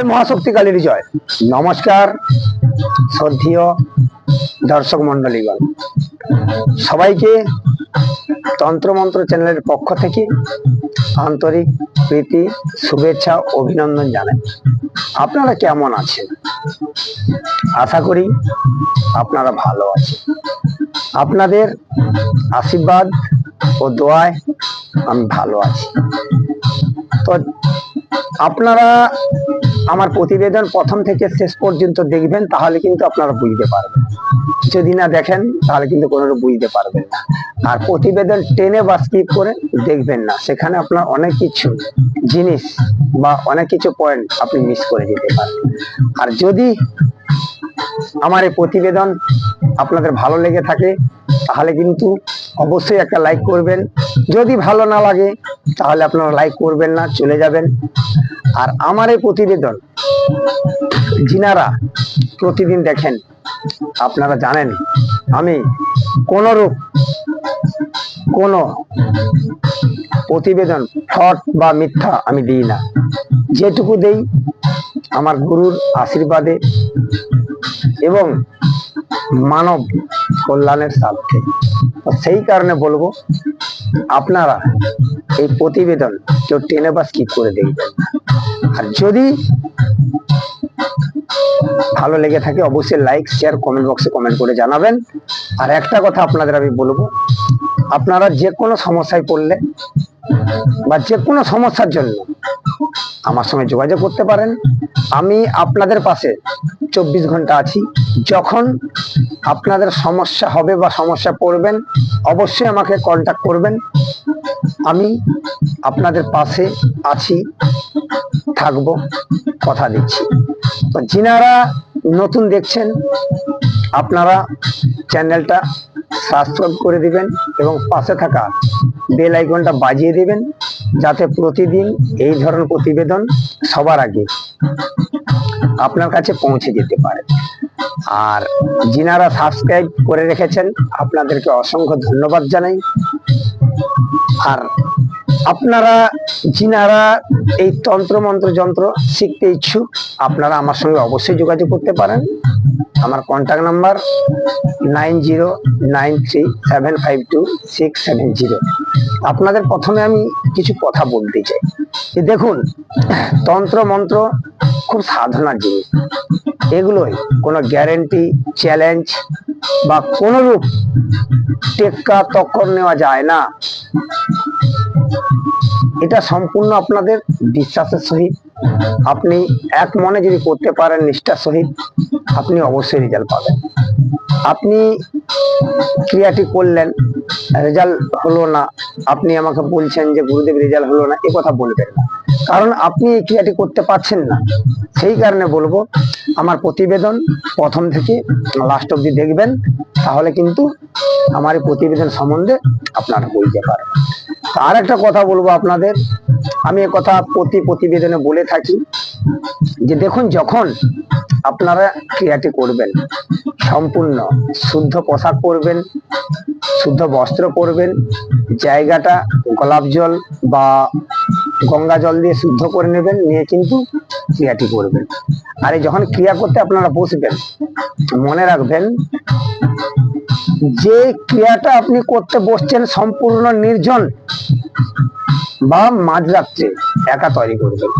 জয় মহাশক্তি কালীর জয়। নমস্কার, শ্রদ্ধীয় দর্শক মন্ডলীগণ সবাইকে তন্ত্রমন্ত্র চ্যানেলের পক্ষ থেকে আন্তরিক প্রীতি, শুভেচ্ছা, অভিনন্দন জানাই। আপনারা কেমন আছেন? আশা করি আপনারা ভালো আছেন। আপনাদের আশীর্বাদ ও দোয়ায় আমি ভালো আছি। তো আপনারা আমার প্রতিবেদন প্রথম থেকে শেষ পর্যন্ত দেখবেন, তাহলে কিন্তু আপনারা বুঝতে পারবেন। যদি না দেখেন, তাহলে কিন্তু কোনো বুঝতে পারবেন না। আর প্রতিবেদন টেনে বা স্কিপ করে দেখবেন না। সেখানে আপনার অনেক কিছু জিনিস বা অনেক কিছু পয়েন্ট আপনি মিস করে যেতে পারেন আর যদি আমার এই প্রতিবেদন আপনাদের ভালো লেগে থাকে, তাহলে কিন্তু অবশ্যই একটা লাইক করবেন। যদি ভালো না লাগে, তাহলে আপনারা লাইক করবেন না, চলে যাবেন। আর আমার এই প্রতিবেদন যিনারা প্রতিদিন দেখেন, আপনারা জানেন, আমি কোনরূপ কোন প্রতিবেদন ফট বা মিথ্যা আমি দিই না। যেটুকু দেই আমার গুরুর আশীর্বাদে এবং মানব কল্যাণের স্বার্থে সেই কারণে বলব, আপনারা এই প্রতিবেদন কেউ টেনে বা স্কিপ করে দেখবেন? আর যদি ভালো লেগে থাকে, অবশ্যই লাইক শেয়ার কমেন্ট বক্সে কমেন্ট করে জানাবেন। আর একটা কথা আপনাদের আমি বলব, আপনারা যে কোনো সমস্যায় পড়লে বা যে কোনো সমস্যার জন্য আমার সঙ্গে যোগাযোগ করতে পারেন। আমি আপনাদের পাশে চব্বিশ ঘণ্টা আছি। যখন আপনাদের সমস্যা হবে বা সমস্যা পড়বেন, অবশ্যই আমাকে কন্ট্যাক্ট করবেন। আমি আপনাদের পাশে আছি, থাকব, কথা দিচ্ছি। তো যিনারা নতুন দেখছেন, আপনারা চ্যানেলটা সাবস্ক্রাইব করে দিবেন এবং পাশে থাকা বেল আইকনটা বাজিয়ে দিবেন, যাতে প্রতিদিন এই ধরনের প্রতিবেদন সবার আগে আপনার কাছে পৌঁছে যেতে পারে। আর যিনারা সাবস্ক্রাইব করে রেখেছেন, আপনাদেরকে অসংখ্য ধন্যবাদ জানাই। আর আপনারা যিনারা এই তন্ত্র, মন্ত্র, যন্ত্র শিখতে ইচ্ছুক, আপনারা আমার সঙ্গে অবশ্যই যোগাযোগ করতে পারেন। আমার contact number nine zero nine three seven five two six seven zero. আপনাদের প্রথমে আমি কিছু কথা বলতে চাই। যে দেখুন, তন্ত্র, মন্ত্র খুব সাধনার জিনিস। এগুলোই কোনো গ্যারেন্টি চ্যালেঞ্জ বা কোনোরূপ টেক্কা তক্কর নেওয়া যায় না। এটা সম্পূর্ণ আপনাদের বিশ্বাসের সহিত। আপনি এক মনে যদি করতে পারেন নিষ্ঠার সহিত, আপনি অবশ্যই রেজাল্ট পাবেন। আপনি ক্রিয়াটি করলেন, রেজাল্ট হলো না। আপনি আমাকে বলছেন যে গুরুদেব রেজাল্ট হলো না, এ কথা বলবেন না। কারণ আপনি এই ক্রিয়াটি করতে পারছেন না। সেই কারণে বলব, আমার প্রতিবেদন প্রথম থেকে লাস্ট অব্দি দেখবেন, তাহলে কিন্তু আমার এই প্রতিবেদন সম্বন্ধে আপনারা বলতে পারেন আর একটা কথা বলব আপনাদের আমি কথা প্রতি প্রতিবেদনে বলে থাকি যে দেখুন, যখন আপনারা ক্রিয়াটি করবেন, সম্পূর্ণ শুদ্ধ পোশাক পরবেন, শুদ্ধ বস্ত্র পরবেন, জায়গাটা গোলাপ জল বা গঙ্গা জল দিয়ে শুদ্ধ করে নেবেন, নিয়ে কিন্তু ক্রিয়াটি করবেন। আর যখন ক্রিয়া করতে আপনারা বসবেন, মনে রাখবেন যে ক্রিয়াটা আপনি করতে বসছেন সম্পূর্ণ নির্জন বা মাঝরাত্রে একা তৈরি করবেন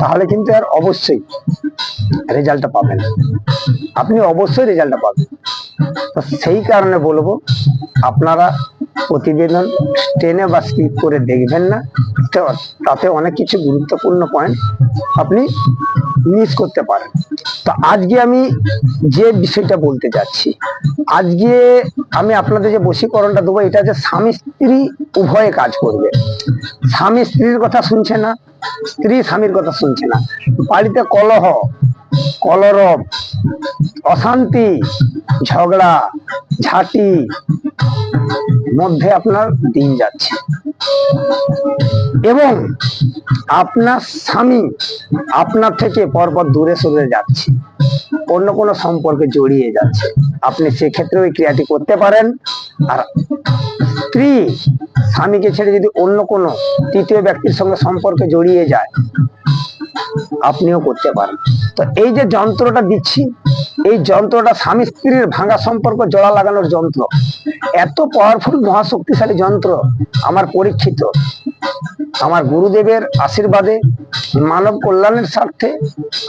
তাহলে কিন্তু আর অবশ্যই রেজাল্টটা পাবেন আপনি অবশ্যই রেজাল্টটা পাবেন। তো সেই কারণে বলব, আপনারা প্রতিবেদন টেনে বা স্কিপ করে দেখবেন না তাতে অনেক কিছু গুরুত্বপূর্ণ পয়েন্ট আপনি মিস করতে পারেন। তো আজকে আমি যে বিষয়টা বলতে যাচ্ছি, আজকে আমি আপনাদের যে বশীকরণটা দেবো, এটা যে স্বামী স্ত্রী উভয়ে কাজ করবে। স্বামী স্ত্রীর কথা শুনছে না, স্ত্রী স্বামীর কথা শুনছে না। বাড়িতে কলহ, কলরব, অশান্তি, ঝগড়া, ঝাঁটি, মধ্যে আপনার দিন যাচ্ছে। এবং আপনার স্বামী আপনার থেকে পরপর দূরে সরে যাচ্ছে। অন্য কোনো সম্পর্কে জড়িয়ে যাচ্ছে। আপনি সেক্ষেত্রে ওই ক্রিয়াটি করতে পারেন। আর স্ত্রী, স্বামীকে ছেড়ে যদি অন্য কোনো তৃতীয় ব্যক্তির সঙ্গে সম্পর্কে জড়িয়ে যায়, আপনিও করতে পারেন। তো এই যে যন্ত্রটা দিচ্ছি, এই যন্ত্রটা স্বামী স্ত্রীর ভাঙা সম্পর্ক, জোড়া লাগানোর যন্ত্র। এত পাওয়ারফুল মহাশক্তিশালী যন্ত্র আমার পরীক্ষিত। আমার গুরুদেবের আশীর্বাদে মানব কল্যাণের স্বার্থে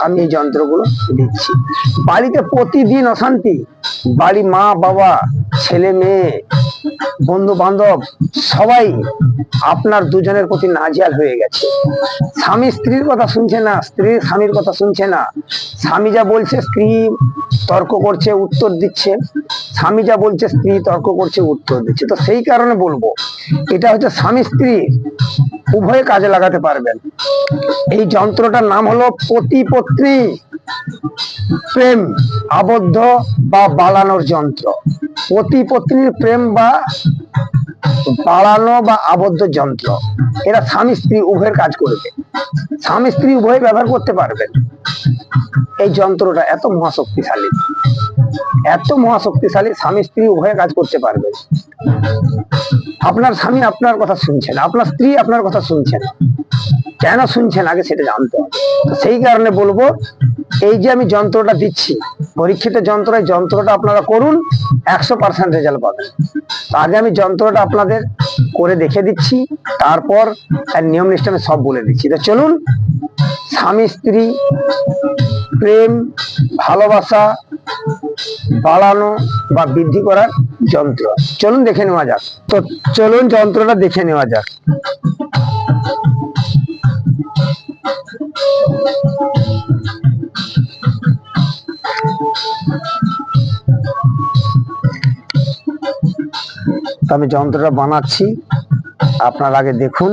আমি এই যন্ত্রগুলো দিচ্ছি। বাড়িতে প্রতিদিন অশান্তি। বাড়ি মা, বাবা, ছেলে, মেয়ে বন্ধু বান্ধব সবাই আপনার দুজনের প্রতি নাজিয়াল হয়ে গেছে। স্বামী স্ত্রীর কথা শুনছে না স্ত্রী স্বামীর কথা শুনছে না। স্বামী যা বলছে স্ত্রী তর্ক করছে, উত্তর দিচ্ছে। স্বামী যা বলছে, স্ত্রী তর্ক করছে, উত্তর দিচ্ছে। তো সেই কারণে বলব, এটা হচ্ছে স্বামী স্ত্রী উভয়ে কাজে লাগাতে পারবেন। এই যন্ত্রটার নাম হলো পতি পত্নী প্রেম, আবদ্ধ বা বালানোর যন্ত্র। পতি পত্নীর প্রেম বা বাড়ানো বা আবদ্ধ যন্ত্র। এরা স্বামী স্ত্রী উভয়ের কাজ করবে। স্বামী স্ত্রী উভয় ব্যবহার করতে পারবেন। এই যন্ত্রটা এত মহাশক্তিশালী। এত মহাশক্তিশালী স্বামী স্ত্রী উভয়ে কাজ করতে পারবে। আপনার স্বামী আপনার কথা শুনছেন, আপনার স্ত্রী আপনার কথা শুনছেন। কেন শুনছেন? আগে সেটা জানতে হবে। সেই কারণে বলব, এই যে আমি যন্ত্রটা দিচ্ছি, পরীক্ষিত যন্ত্র যন্ত্রটা আপনারা করুন, একশো পার্সেন্ট রেজাল্ট পাবেন। আগে আমি যন্ত্রটা আপনাদের করে দেখে দিচ্ছি, তারপর নিয়ম নিষ্ঠানে সব বলে দিচ্ছি। তো চলুন, স্বামী স্ত্রী প্রেম, ভালোবাসা বাড়ানো বা বৃদ্ধি করার যন্ত্র। চলুন দেখে নেওয়া যাক। তো চলুন যন্ত্রটা দেখে নেওয়া যাক। আমি যন্ত্রটা বানাচ্ছি। আপনার আগে দেখুন।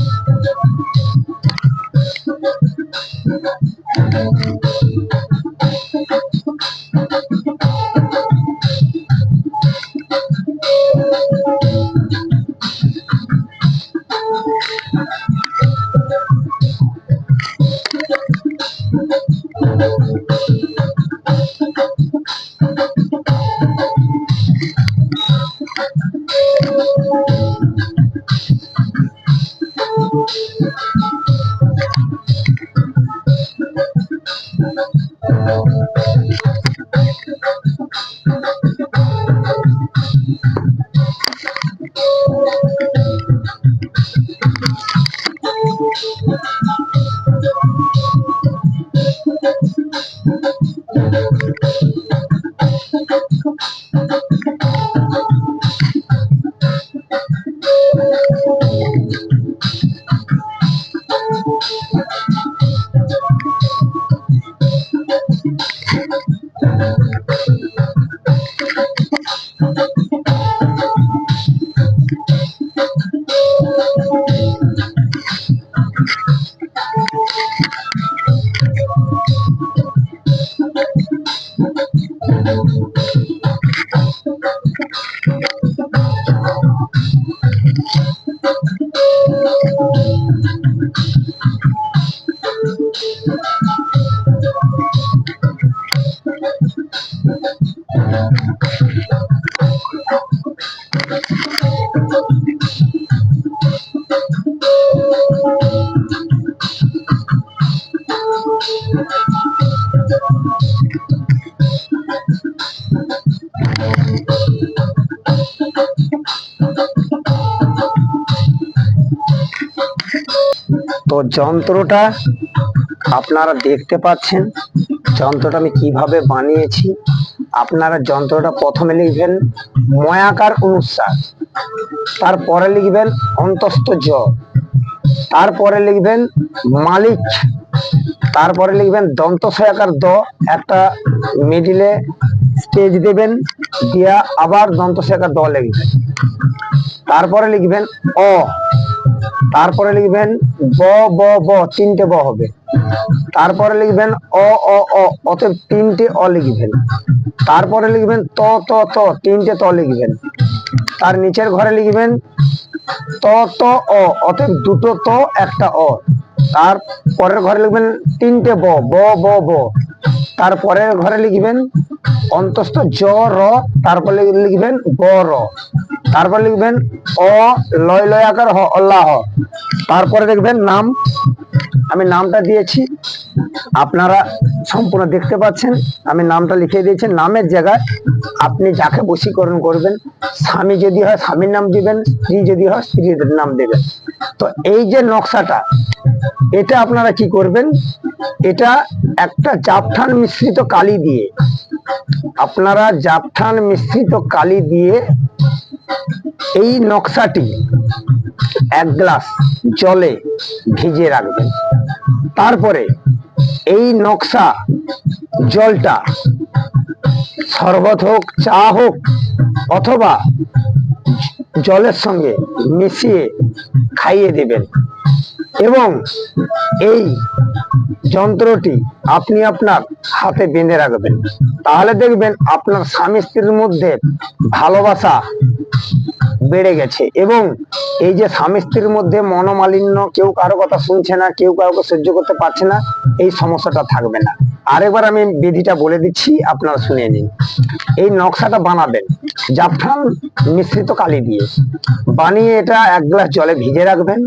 Thank you. তো যন্ত্রটা আপনারা দেখতে পাচ্ছেন। যন্ত্রটা আমি কীভাবে বানিয়েছি, আপনারা যন্ত্রটা প্রথমে লিখবেন ময়াকার অনুসার, তারপরে লিখবেন অন্তস্থ জ তারপরে লিখবেন মালিক, তারপরে লিখবেন দন্ত সয়াকার দ, একটা মিডিলে স্টেজ দেবেন, দিয়া আবার দন্ত সয়াকার দ লিখবেন। তারপরে লিখবেন অ, তারপরে লিখবেন ব ব ব, তিনটে ব হবে। তারপরে লিখবেন অ অ অ, অতএব তিনটে অ লিখবেন। তারপরে লিখবেন ত ত ত, তিনটে ত লিখবেন। তার নিচের ঘরে লিখবেন ত ত, অ, অতএব দুটো ত, একটা অ। তার পরের ঘরে লিখবেন তিনটে ব ব ব ব। তারপরের ঘরে লিখবেন অন্তস্থ জ, র। তারপরে লিখবেন ব র। তারপর লিখবেন অ, লয় লয়, আকার, হ, অল্লাহ। তারপরে দেখবেন নাম আমি নামটা দিয়েছি। আপনারা সম্পূর্ণ দেখতে পাচ্ছেন। আমি নামটা লিখে দিয়েছি। নামের জায়গায় আপনি যাকে বশীকরণ করবেন, স্বামী যদি হয় স্বামীর নাম দিবেন, স্ত্রী যদি হয় স্ত্রীর নাম দেবেন। তো এই যে নকশাটা, এটা আপনারা কি করবেন? এটা একটা জাপঠান মিশ্রিত কালি দিয়ে, আপনারা জাপঠান মিশ্রিত কালি দিয়ে এই নকশাটি এক গ্লাস জলে ভিজিয়ে রাখবেন। তারপরে এই নকশা জলটা শরবত হোক, চা হোক, অথবা জলের সঙ্গে মিশিয়ে খাইয়ে দেবেন। এবং এই যন্ত্রটি আপনি আপনার হাতে বেঁধে রাখবেন। তাহলে দেখবেন আপনার স্বামী স্ত্রীর মধ্যে ভালোবাসা বেড়ে গেছে এবং এই যে স্বামী স্ত্রীর মধ্যে মনোমালিন্য, কেউ কারও কথা শুনছে না, কেউ কাউকে সহ্য করতে পারছে না, এই সমস্যাটা থাকবে না। আরেকবার আমি বিধিটা বলে দিচ্ছি, আপনারা শুনে নিন। এই নকশাটা বানাবেন, জাফরান মিশ্রিত কালি দিয়ে। বানিয়ে এটা এক গ্লাস জলে ভিজে রাখবেন।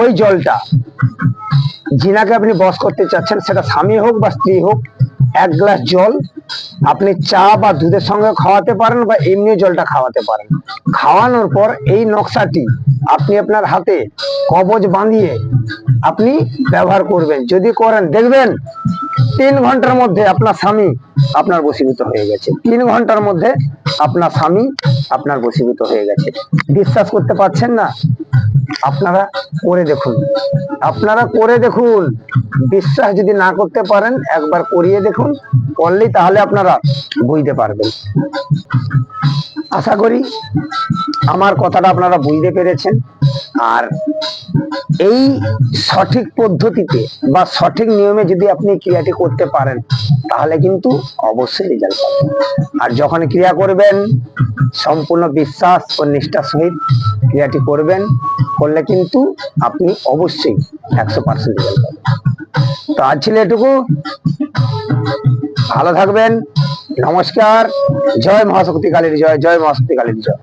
ওই জলটা যিনাকে আপনি বস করতে চাচ্ছেন, সেটা স্বামী হোক বা স্ত্রী হোক, এক গ্লাস জল, আপনি চা বা দুধের সঙ্গে খাওয়াতে পারেন বা এমনি জলটা খাওয়াতে পারেন। খাওয়ানোর পর এই নকশাটি আপনি আপনার হাতে কবজ বাঁধিয়ে আপনি ব্যবহার করবেন। যদি করেন, দেখবেন তিন ঘণ্টার মধ্যে আপনার স্বামী আপনার বসীভূত হয়ে গেছে। তিন ঘণ্টার মধ্যে আপনার স্বামী আপনার বসীভূত হয়ে গেছে। বিশ্বাস করতে পারছেন না? আপনারা করে দেখুন। আপনারা করে দেখুন। বিশ্বাস যদি না করতে পারেন, একবার করিয়ে দেখুন। করলেই তাহলে আপনারা বুঝতে পারবেন। আশা করি আমার কথাটা আপনারা বুঝতে পেরেছেন। আর এই সঠিক পদ্ধতিতে বা সঠিক নিয়মে যদি আপনি ক্রিয়াটি করতে পারেন তাহলে কিন্তু অবশ্যই রেজাল্ট পাবেন আর যখন ক্রিয়া করবেন, সম্পূর্ণ বিশ্বাস ও নিষ্ঠার সহিত ক্রিয়াটি করবেন, করলে কিন্তু আপনি অবশ্যই একশো পার্সেন্ট রেজাল্ট পাবেন। তো আজ ছিল এটুকু। ভালো থাকবেন। নমস্কার। জয় মহাশক্তি কালীর জয়। জয় মহাশক্তি কালীর জয়।